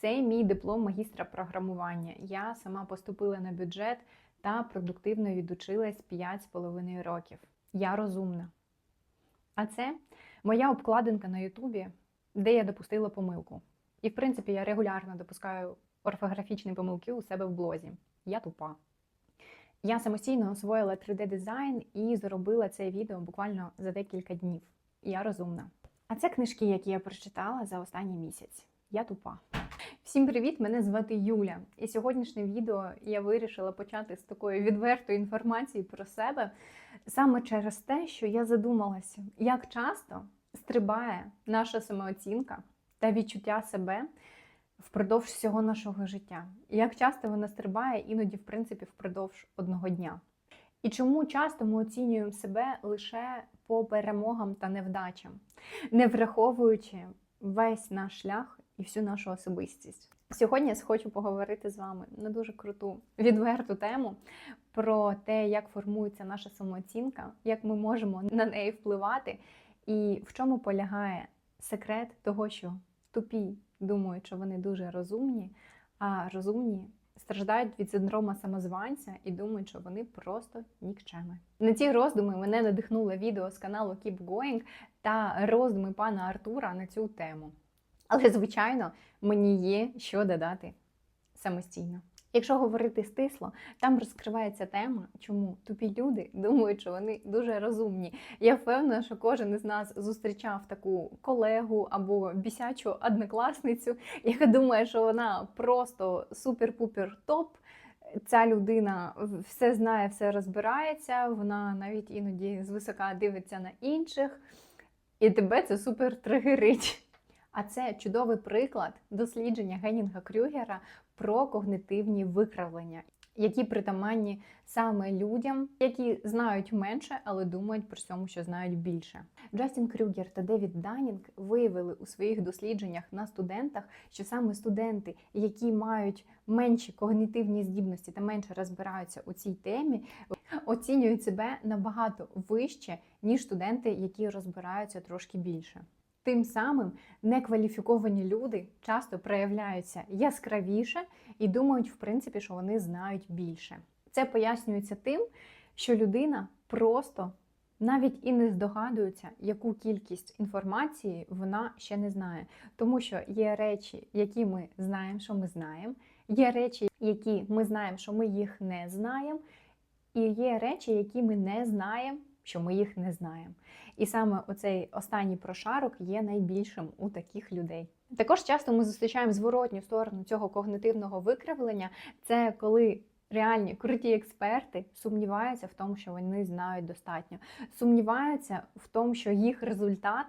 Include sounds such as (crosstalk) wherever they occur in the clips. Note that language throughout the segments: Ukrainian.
Це мій диплом магістра програмування. Я сама поступила на бюджет та продуктивно відучилась 5,5 років. Я розумна. А це моя обкладинка на Ютубі, де я допустила помилку. І, в принципі, я регулярно допускаю орфографічні помилки у себе в блозі. Я тупа. Я самостійно освоїла 3D-дизайн і зробила це відео буквально за декілька днів. Я розумна. А це книжки, які я прочитала за останній місяць. Я тупа. Всім привіт! Мене звати Юля. І сьогоднішнє відео я вирішила почати з такої відвертої інформації про себе саме через те, що я задумалася, як часто стрибає наша самооцінка та відчуття себе впродовж всього нашого життя. Як часто вона стрибає іноді, в принципі, впродовж одного дня. І чому часто ми оцінюємо себе лише по перемогам та невдачам, не враховуючи весь наш шлях і всю нашу особистість. Сьогодні я хочу поговорити з вами на дуже круту відверту тему про те, як формується наша самооцінка, як ми можемо на неї впливати, і в чому полягає секрет того, що тупі думають, що вони дуже розумні, а розумні страждають від синдрома самозванця і думають, що вони просто нікчеми. На ці роздуми мене надихнуло відео з каналу Keep Going та роздуми пана Артура на цю тему. Але, звичайно, мені є що додати самостійно. Якщо говорити стисло, там розкривається тема, чому тупі люди думають, що вони дуже розумні. Я впевнена, що кожен із нас зустрічав таку колегу або бісячу однокласницю, яка думає, що вона просто супер-пупер топ. Ця людина все знає, все розбирається, вона навіть іноді звисока дивиться на інших, і тебе це супер тригерить. А це чудовий приклад дослідження Генінга Крюгера про когнитивні викривлення, які притаманні саме людям, які знають менше, але думають при цьому, що знають більше. Джастін Крюгер та Девід Данінг виявили у своїх дослідженнях на студентах, що саме студенти, які мають менші когнітивні здібності та менше розбираються у цій темі, оцінюють себе набагато вище, ніж студенти, які розбираються трошки більше. Тим самим некваліфіковані люди часто проявляються яскравіше і думають, в принципі, що вони знають більше. Це пояснюється тим, що людина просто навіть і не здогадується, яку кількість інформації вона ще не знає. Тому що є речі, які ми знаємо, що ми знаємо, є речі, які ми знаємо, що ми їх не знаємо, і є речі, які ми не знаємо, що ми їх не знаємо. І саме оцей останній прошарок є найбільшим у таких людей. Також часто ми зустрічаємо зворотню сторону цього когнитивного викривлення. Це коли реальні круті експерти сумніваються в тому, що вони знають достатньо, сумніваються в тому, що їх результат.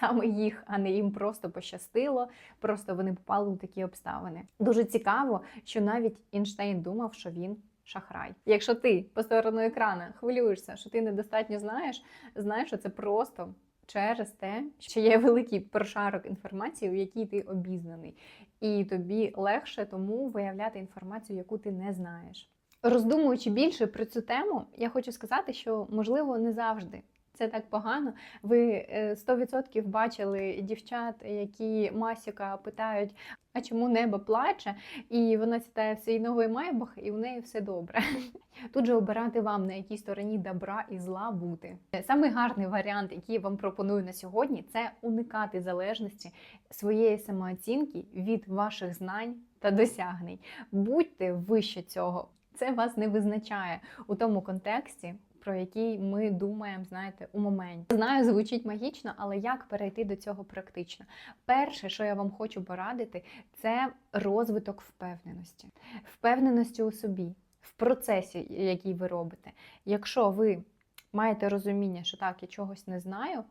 Саме їх, а не їм просто пощастило, просто вони попали у такі обставини. Дуже цікаво, що навіть Ейнштейн думав, що він шахрай. Якщо ти по сторону екрана хвилюєшся, що ти недостатньо знаєш, знаєш, що це просто через те, що є великий прошарок інформації, у якій ти обізнаний, і тобі легше тому виявляти інформацію, яку ти не знаєш. Роздумуючи більше про цю тему, я хочу сказати, що можливо не завжди. Це так погано. Ви 100% бачили дівчат, які Масіка питають, а чому небо плаче? І вона сідає в свій новий майбах, і у неї все добре. (laughs) Тут же обирати вам, на якій стороні добра і зла бути. Самий гарний варіант, який я вам пропоную на сьогодні, це уникати залежності своєї самооцінки від ваших знань та досягнень. Будьте вище цього. Це вас не визначає у тому контексті, про який ми думаємо, знаєте, у моменті. Знаю, звучить магічно, але як перейти до цього практично? Перше, що я вам хочу порадити, це розвиток впевненості, впевненості у собі, в процесі, який ви робите. Якщо ви маєте розуміння, що так, я чогось не знаю.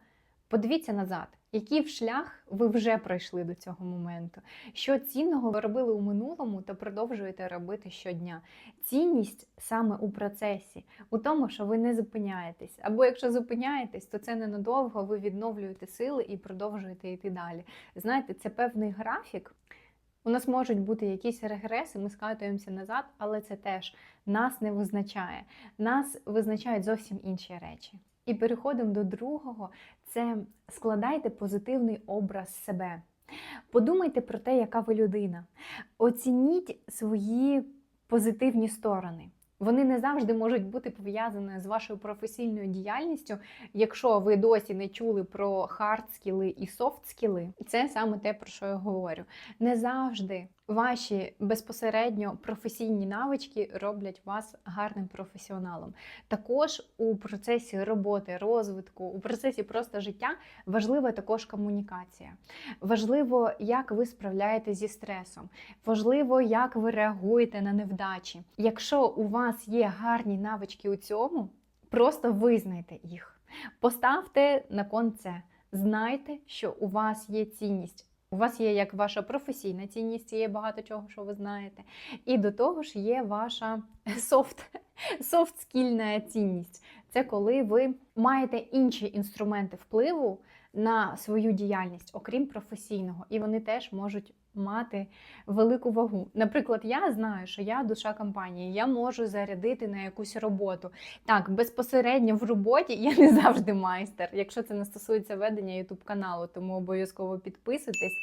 Подивіться назад, який шлях ви вже пройшли до цього моменту, що цінного ви робили у минулому та продовжуєте робити щодня. Цінність саме у процесі, у тому, що ви не зупиняєтесь. Або якщо зупиняєтесь, то це ненадовго, ви відновлюєте сили і продовжуєте йти далі. Знаєте, це певний графік. У нас можуть бути якісь регреси, ми скатуємося назад, але це теж нас не визначає. Нас визначають зовсім інші речі. І переходимо до другого: це складайте позитивний образ себе. Подумайте про те, яка ви людина. Оцініть свої позитивні сторони. Вони не завжди можуть бути пов'язані з вашою професійною діяльністю. Якщо ви досі не чули про хард-скіли і софт-скіли, це саме те, про що я говорю. Не завжди ваші безпосередньо професійні навички роблять вас гарним професіоналом. Також у процесі роботи, розвитку, у процесі просто життя важлива також комунікація. Важливо, як ви справляєтесь зі стресом. Важливо, як ви реагуєте на невдачі. Якщо у вас є гарні навички у цьому, просто визнайте їх. Поставте на кон це. Знайте, що у вас є цінність. У вас є як ваша професійна цінність, є багато чого, що ви знаєте. І до того ж є ваша софт, софт-скільна цінність. Це коли ви маєте інші інструменти впливу на свою діяльність, окрім професійного, і вони теж можуть мати велику вагу. Наприклад, я знаю, що я душа компанії, я можу зарядити на якусь роботу. Так, безпосередньо в роботі я не завжди майстер, якщо це не стосується ведення youtube каналу, тому обов'язково підписуйтесь.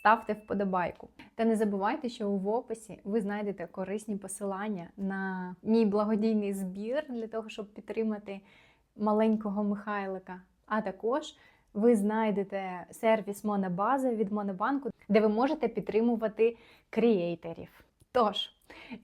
Ставте вподобайку. Та не забувайте, що в описі ви знайдете корисні посилання на мій благодійний збір для того, щоб підтримати маленького Михайлика. А також ви знайдете сервіс Монобаза від Монобанку, де ви можете підтримувати кріейтерів. Тож,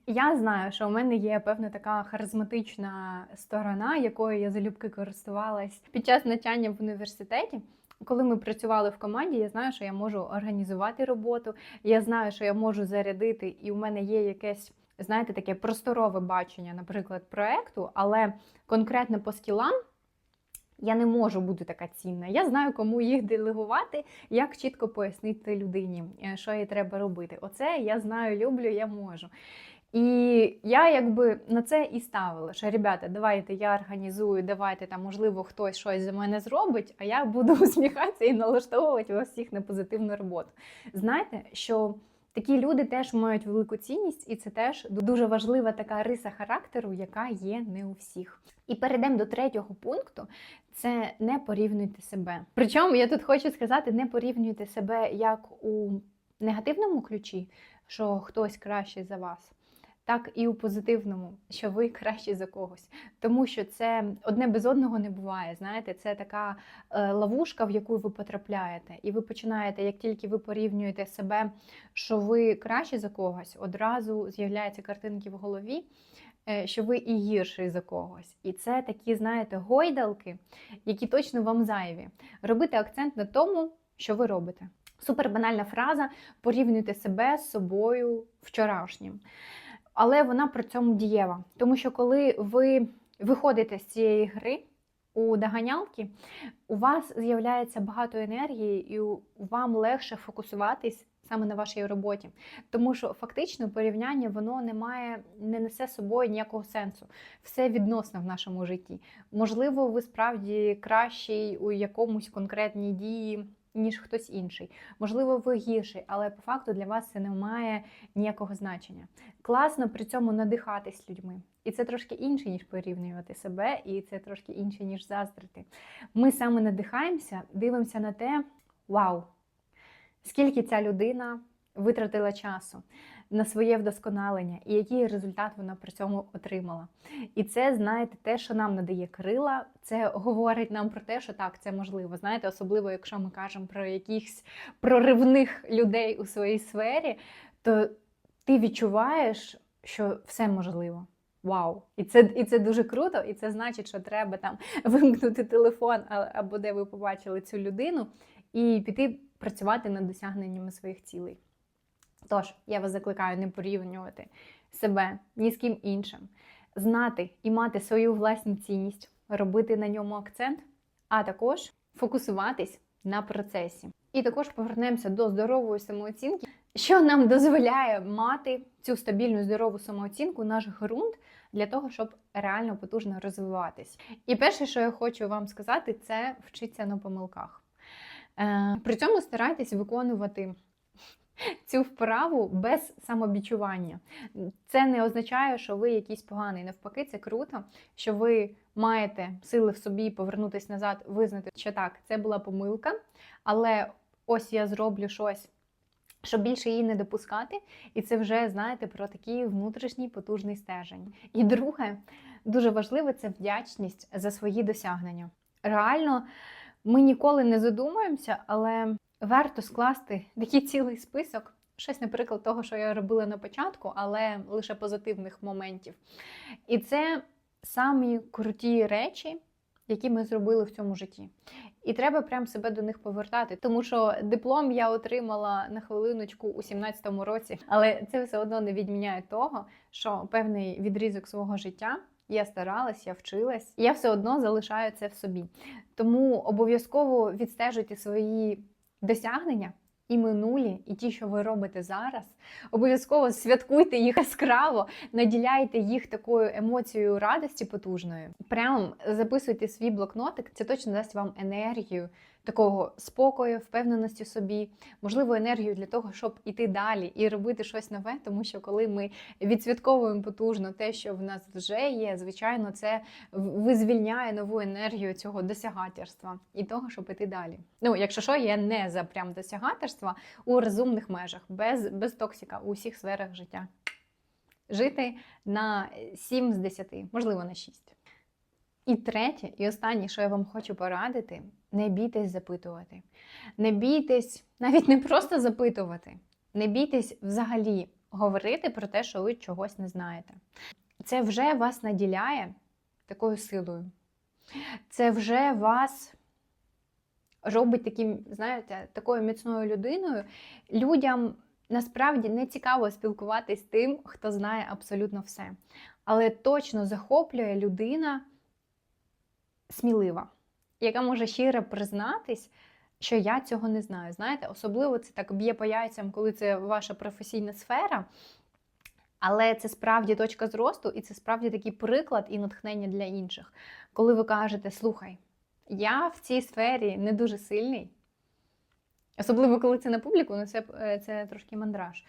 я знаю, що у мене є певна така харизматична сторона, якою я залюбки користувалась під час навчання в університеті. Коли ми працювали в команді, я знаю, що я можу організувати роботу, я знаю, що я можу зарядити, і у мене є якесь, знаєте, таке просторове бачення, наприклад, проекту, але конкретно по скілам я не можу бути така цінна. Я знаю, кому їх делегувати, як чітко пояснити людині, е, що їй треба робити. Оце я знаю, люблю, я можу. І я якби на це і ставила, що ребята, давайте я організую, давайте там, можливо, хтось щось за мене зробить, а я буду (laughs) усміхатися і налаштовувати вас всіх на позитивну роботу. Знаєте, що такі люди теж мають велику цінність, і це теж дуже важлива така риса характеру, яка є не у всіх. І перейдемо до третього пункту: це не порівнюйте себе. Причому я тут хочу сказати: не порівнюйте себе як у негативному ключі, що хтось кращий за вас так і у позитивному, що ви кращі за когось. Тому що це одне без одного не буває. Знаєте, це така е, ловушка, в яку ви потрапляєте. І ви починаєте, як тільки ви порівнюєте себе, що ви кращі за когось, одразу з'являються картинки в голові. е, Що ви і гірший за когось. І це такі, знаєте, гойдалки, які точно вам зайві. Робити акцент на тому, що ви робите. Супер банальна фраза: порівнюйте себе з собою вчорашнім але вона при цьому дієва. Тому що коли ви виходите з цієї гри у доганялки, у вас з'являється багато енергії, і вам легше фокусуватись саме на вашій роботі. Тому що фактично порівняння воно не має, не несе собою ніякого сенсу. Все відносно в нашому житті. Можливо, ви справді кращий у якомусь конкретній дії ніж хтось інший. Можливо, ви гірший, але по факту для вас це не має ніякого значення. Класно при цьому надихатись людьми. І це трошки інше, ніж порівнювати себе, і це трошки інше, ніж заздрити. Ми саме надихаємося, дивимося на те, вау, скільки ця людина витратила часу на своє вдосконалення, і який результат вона при цьому отримала. І це, знаєте, те, що нам надає крила, це говорить нам про те, що так, це можливо. Знаєте, особливо, якщо ми кажемо про якихось проривних людей у своїй сфері, то ти відчуваєш, що все можливо. Вау! І це і це дуже круто, і це значить, що треба там (laughs) вимкнути телефон або де ви побачили цю людину, і піти працювати над досягненнями своїх цілей. Тож, я вас закликаю не порівнювати себе ні з ким іншим, знати і мати свою власну цінність, робити на ньому акцент, а також фокусуватись на процесі. І також повернемося до здорової самооцінки, що нам дозволяє мати цю стабільну здорову самооцінку, наш ґрунт для того, щоб реально потужно розвиватись. І перше, що я хочу вам сказати, це вчитися на помилках. Е, При цьому старайтесь виконувати цю вправу без самобічування. Це не означає, що ви якийсь поганий. Навпаки, це круто, що ви маєте сили в собі повернутися назад, визнати, що так, це була помилка, але ось я зроблю щось, щоб більше її не допускати. І це вже, знаєте, про такий внутрішній потужний стержень. І друге, дуже важливе це вдячність за свої досягнення. Реально, ми ніколи не задумуємося, але варто скласти такий цілий список. Щось, наприклад, того, що я робила на початку, але лише позитивних моментів. І це самі круті речі, які ми зробили в цьому житті. І треба прям себе до них повертати, тому що диплом я отримала на хвилиночку у 17-му році, але це все одно не відміняє того, що певний відрізок свого життя. Я старалась, я вчилась, я все одно залишаю це в собі. Тому обов'язково відстежуйте свої досягнення і минулі, і ті, що ви робите зараз. Обов'язково святкуйте їх яскраво, наділяйте їх такою емоцією радості потужною. Прямо записуйте свій блокнотик, це точно дасть вам енергію. Такого спокою, впевненості собі, можливо, енергію для того, щоб іти далі і робити щось нове, тому що коли ми відсвятковуємо потужно те, що в нас вже є, звичайно, це визвільняє нову енергію цього досягатерства і того, щоб іти далі. Ну, якщо що, я не за прям досягатерства у розумних межах, без, без токсика у всіх сферах життя. Жити на 7 з 10, можливо, на 6. І третє, і останнє, що я вам хочу порадити, не бійтесь запитувати. Не бійтесь навіть не просто запитувати, не бійтесь взагалі говорити про те, що ви чогось не знаєте. Це вже вас наділяє такою силою. Це вже вас робить таким, знаєте, такою міцною людиною. Людям насправді не цікаво спілкуватись з тим, хто знає абсолютно все. Але точно захоплює людина смілива, яка може щиро признатись, що я цього не знаю. Знаєте, особливо це так б'є по яйцям, коли це ваша професійна сфера. Але це справді точка зросту, і це справді такий приклад і натхнення для інших. Коли ви кажете, слухай, я в цій сфері не дуже сильний. Особливо, коли це на публіку, ну це, це трошки мандраж.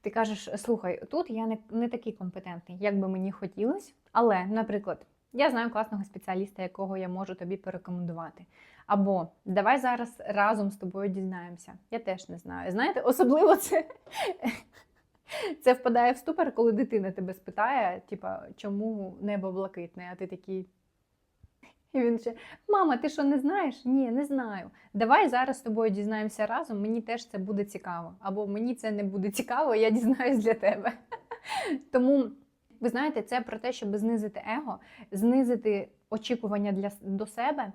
Ти кажеш, слухай, тут я не, не такий компетентний, як би мені хотілося, але, наприклад, я знаю класного спеціаліста, якого я можу тобі порекомендувати. Або давай зараз разом з тобою дізнаємося. Я теж не знаю. Знаєте, особливо це це впадає в ступор, коли дитина тебе спитає, типа, чому небо блакитне, а ти такий. І він ще, мама, ти що не знаєш? Ні, не знаю. Давай зараз з тобою дізнаємося разом, мені теж це буде цікаво. Або мені це не буде цікаво, я дізнаюсь для тебе. Тому. Ви знаєте, це про те, щоб знизити его, знизити очікування для, до себе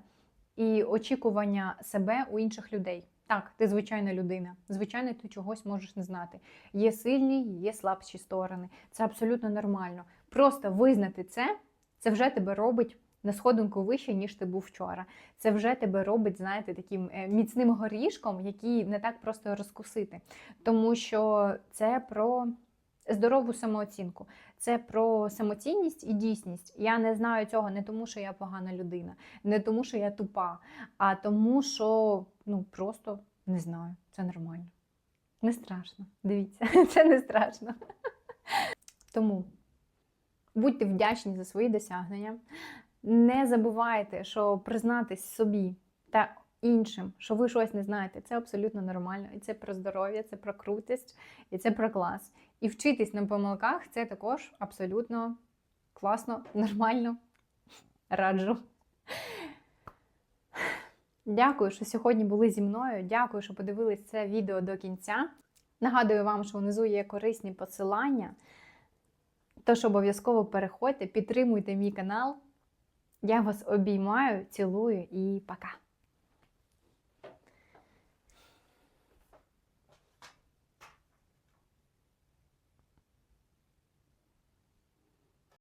і очікування себе у інших людей. Так, ти звичайна людина. Звичайно, ти чогось можеш не знати. Є сильні, є слабші сторони. Це абсолютно нормально. Просто визнати це, це вже тебе робить на сходинку вище, ніж ти був вчора. Це вже тебе робить, знаєте, таким е, міцним горішком, який не так просто розкусити. Тому що це про здорову самооцінку. Це про самоцінність і дійсність. Я не знаю цього не тому, що я погана людина, не тому, що я тупа, а тому, що ну просто не знаю. Це нормально. Не страшно. Дивіться, (laughs) це не страшно. Тому будьте вдячні за свої досягнення. Не забувайте, що признатись собі та іншим, що ви щось не знаєте, це абсолютно нормально. І це про здоров'я, це про крутість, і це про клас. І вчитись на помилках це також абсолютно класно, (laughs) нормально. Раджу. Дякую, що сьогодні були зі мною. Дякую, що подивились це відео до кінця. Нагадую вам, що внизу є корисні посилання. Тож обов'язково переходьте, підтримуйте мій канал. Я вас обіймаю, цілую і пока!